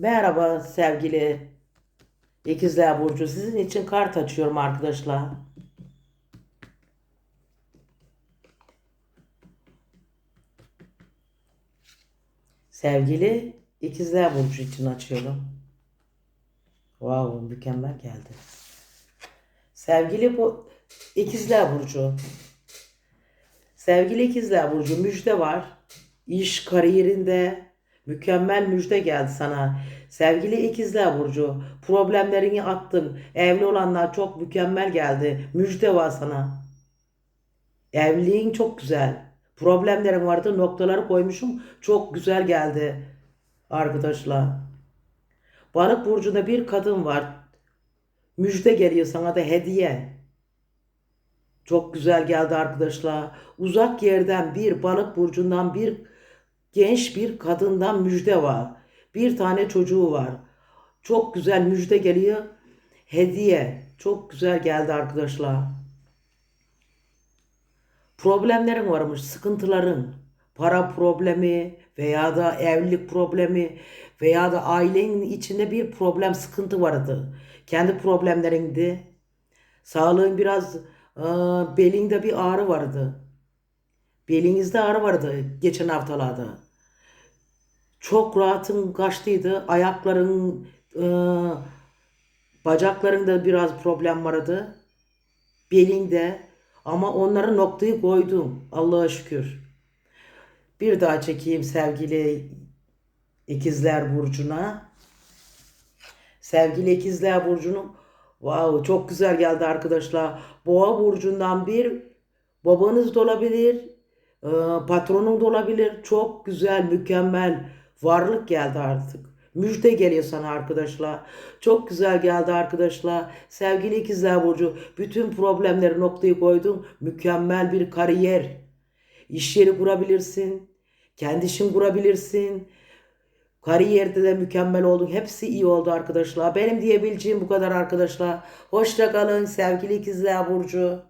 Merhaba sevgili İkizler Burcu. Sizin için kart açıyorum arkadaşlar. Sevgili İkizler Burcu için açıyorum. Wow, mükemmel geldi. Sevgili bu İkizler Burcu. Sevgili İkizler Burcu müjde var. İş kariyerinde mükemmel müjde geldi sana. Sevgili İkizler Burcu problemlerini attın. Evli olanlar çok mükemmel geldi. Müjde var sana. Evliliğin çok güzel. Problemlerin vardı noktaları koymuşum. Çok güzel geldi arkadaşlar. Balık burcunda bir kadın var. Müjde geliyor sana da hediye. Çok güzel geldi arkadaşlar. Uzak yerden bir balık burcundan bir genç bir kadından müjde var. Bir tane çocuğu var. Çok güzel müjde geliyor. Hediye. Çok güzel geldi arkadaşlar. Problemlerin varmış, sıkıntıların. Para problemi veya da evlilik problemi veya da ailenin içinde bir problem, sıkıntı vardı. Kendi problemlerindi. Sağlığın biraz belinde bir ağrı vardı. Belinizde ağrı vardı geçen haftalarda. Çok rahatın kaçtıydı. Ayakların, e, bacaklarında biraz problem vardı. Belinde. Ama onlara noktayı koydum. Allah'a şükür. Bir daha çekeyim sevgili ikizler burcuna. Sevgili ikizler burcunun wow, çok güzel geldi arkadaşlar. Boğa burcundan bir babanız da olabilir, e, patronun da olabilir. Çok güzel, mükemmel varlık geldi artık. Müjde geliyor sana arkadaşlar. Çok güzel geldi arkadaşlar. Sevgili ikizler burcu, bütün problemleri noktayı koydun. Mükemmel bir kariyer. İş yeri kurabilirsin. Kendi işin kurabilirsin. Kariyerde de mükemmel oldun. Hepsi iyi oldu arkadaşlar. Benim diyebileceğim bu kadar arkadaşlar. Hoşça kalın sevgili ikizler burcu.